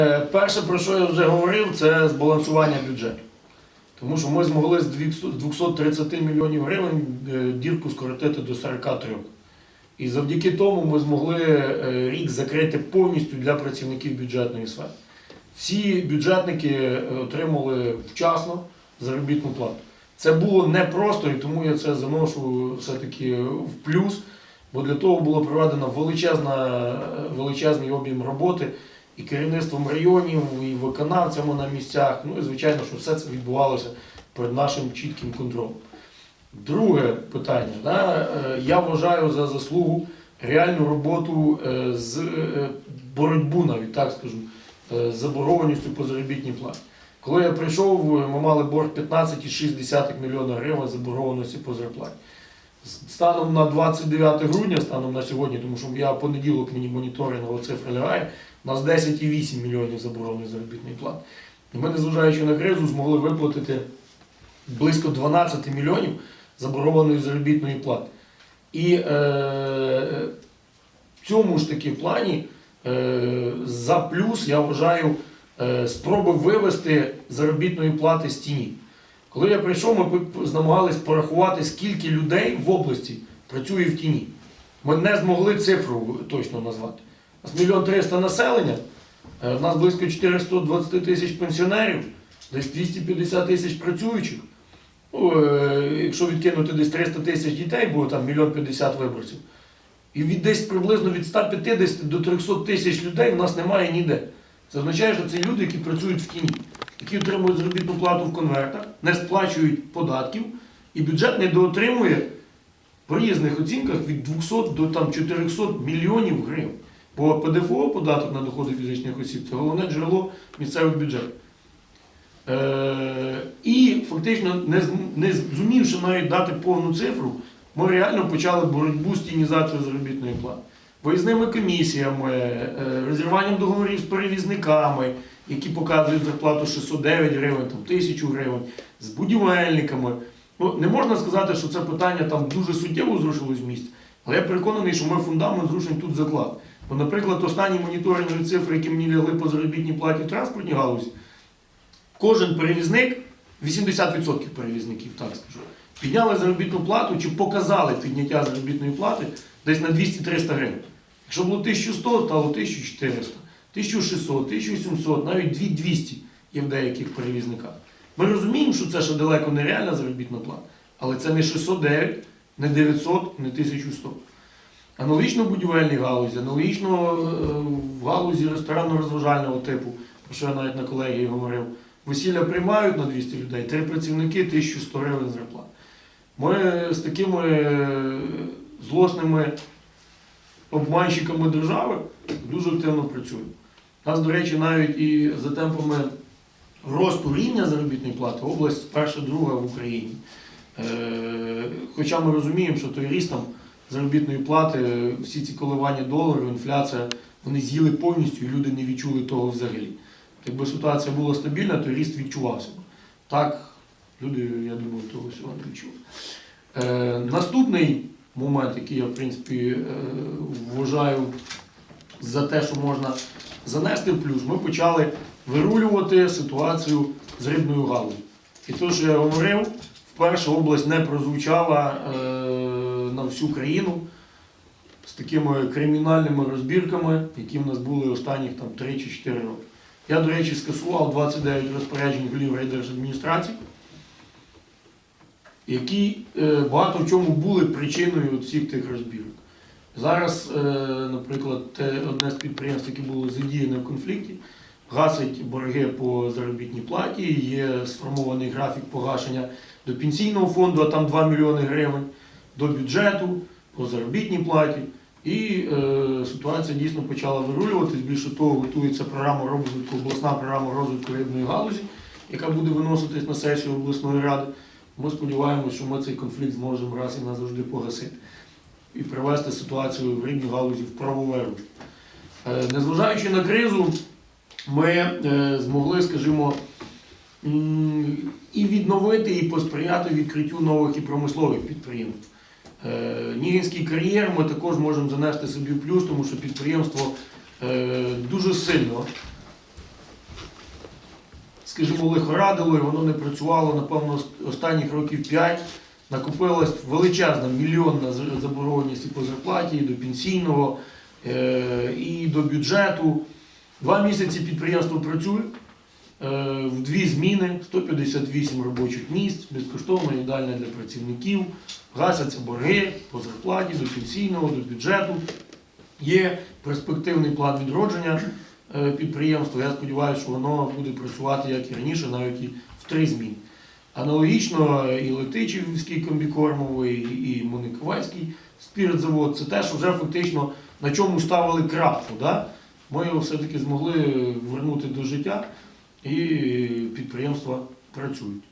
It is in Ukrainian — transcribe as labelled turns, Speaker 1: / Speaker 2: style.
Speaker 1: Е, Перше, про що я вже говорив, це збалансування бюджету. Тому що ми змогли з 230 мільйонів гривень е, дірку скоротити до 43. І завдяки тому ми змогли е, рік закрити повністю для працівників бюджетної сфери. Всі бюджетники отримали вчасно заробітну плату. Це було непросто, і тому я це заношу все-таки в плюс, бо для того було проведено величезна, величезний об'єм роботи і керівництвом районів, і виконавцями на місцях. Ну і звичайно, що все це відбувалося перед нашим чітким контролем. Друге питання. Да, е, я вважаю за заслугу реальну роботу е, з е, боротьбу, навіть так скажу, з заборгованістю по заробітній платі. Коли я прийшов, ми мали борг 15,6 мільйона гривень заборгованості по зарплаті. Станом на 29 грудня, станом на сьогодні, тому що я понеділок мені моніторингова цифра лягає, у нас 10,8 мільйонів забороненої заробітної плати. І ми, незважаючи на кризу, змогли виплатити близько 12 мільйонів заборгованої заробітної плати. І е, в цьому ж таки плані е, за плюс я вважаю е, спроби вивести заробітної плати з тіні. Коли я прийшов, ми намагались порахувати, скільки людей в області працює в тіні. Ми не змогли цифру точно назвати. Нас мільйон триста населення, е, у нас близько 420 тисяч пенсіонерів, десь 250 тисяч працюючих. Ну, е, якщо відкинути десь 300 тисяч дітей, бо там мільйон 50 виборців. І від десь приблизно від 150 до 300 тисяч людей в нас немає ніде. Це означає, що це люди, які працюють в тіні, які отримують заробітну плату в конвертах, не сплачують податків, і бюджет недоотримує по різних оцінках від 200 до там, 400 мільйонів гривень. Бо ПДФО, податок на доходи фізичних осіб, це головне джерело місцевих бюджетів. Е, і фактично, не, не зумівши навіть дати повну цифру, ми реально почали боротьбу з тінізацією заробітної плати. Виїзними комісіями, е, розірванням договорів з перевізниками, які показують зарплату 609 гривень, там, 1000 гривень, з будівельниками. Ну, не можна сказати, що це питання там дуже суттєво зрушилось в місті, але я переконаний, що ми фундамент зрушень тут заклад. Бо, наприклад, останні моніторингові цифри, які мені лягли по заробітній платі в транспортній галузі, кожен перевізник, 80% перевізників, так скажу, підняли заробітну плату чи показали підняття заробітної плати десь на 200-300 гривень. Якщо було 1100, стало 1400, 1600, 1700, навіть 2200 є в деяких перевізниках. Ми розуміємо, що це ще далеко не реальна заробітна плата, але це не 609, не 900, не 1100. Аналогічно в будівельній галузі, аналогічно е, в галузі ресторанно-розважального типу, про що я навіть на колегії говорив. Весілля приймають на 200 людей, три працівники 1100 гривень зарплат. Ми з такими е, злосними обманщиками держави дуже активно працюємо. Нас, до речі, навіть і за темпами росту рівня заробітної плати область перша, друга в Україні. Е, Хоча ми розуміємо, що той ріст там заробітної плати, всі ці коливання долару, інфляція, вони з'їли повністю і люди не відчули того взагалі. Якби ситуація була стабільна, то ріст відчувався. Так, люди, я думаю, того всього не відчули. Е, наступний момент, який я, в принципі, е, вважаю за те, що можна занести в плюс, ми почали вирулювати ситуацію з рибною галузю. І те, що я говорив, вперше область не прозвучала е, на всю країну з такими кримінальними розбірками, які в нас були останніх там, 3 чи 4 роки. Я, до речі, скасував 29 розпоряджень голів райдержадміністрації, які е, багато в чому були причиною всіх тих розбірок. Зараз, е, наприклад, те, одне з підприємств, яке було задіяне в конфлікті, гасить борги по заробітній платі, є сформований графік погашення до пенсійного фонду, а там 2 мільйони гривень, до бюджету, по заробітній платі. І е, ситуація дійсно почала вирулюватись. Більше того, готується програма розвитку, обласна програма розвитку рибної галузі, яка буде виноситись на сесію обласної ради. Ми сподіваємося, що ми цей конфлікт зможемо раз і назавжди погасити і привести ситуацію в рибній галузі в правове русло. Е, Незважаючи на кризу, ми е, змогли, скажімо, і відновити, і посприяти відкриттю нових і промислових підприємств. Е, Нігінський кар'єр ми також можемо занести собі плюс, тому що підприємство е, дуже сильно скажімо, лихорадило, і воно не працювало, напевно, останніх років 5. Накопилась величезна мільйонна заборгованість і по зарплаті, і до пенсійного, е, і до бюджету. Два місяці підприємство працює. Е, В дві зміни 158 робочих місць, безкоштовна їдальня для працівників, гасяться борги по зарплаті, до пенсійного, до бюджету. Є перспективний план відродження е, підприємства. Я сподіваюся, що воно буде працювати як і раніше, навіть і в три зміни. Аналогічно е, і Летичівський комбікормовий, і Мониковецький спіртзавод це теж вже фактично на чому ставили крапку. Да? Ми його все-таки змогли вернути до життя і підприємства працюють.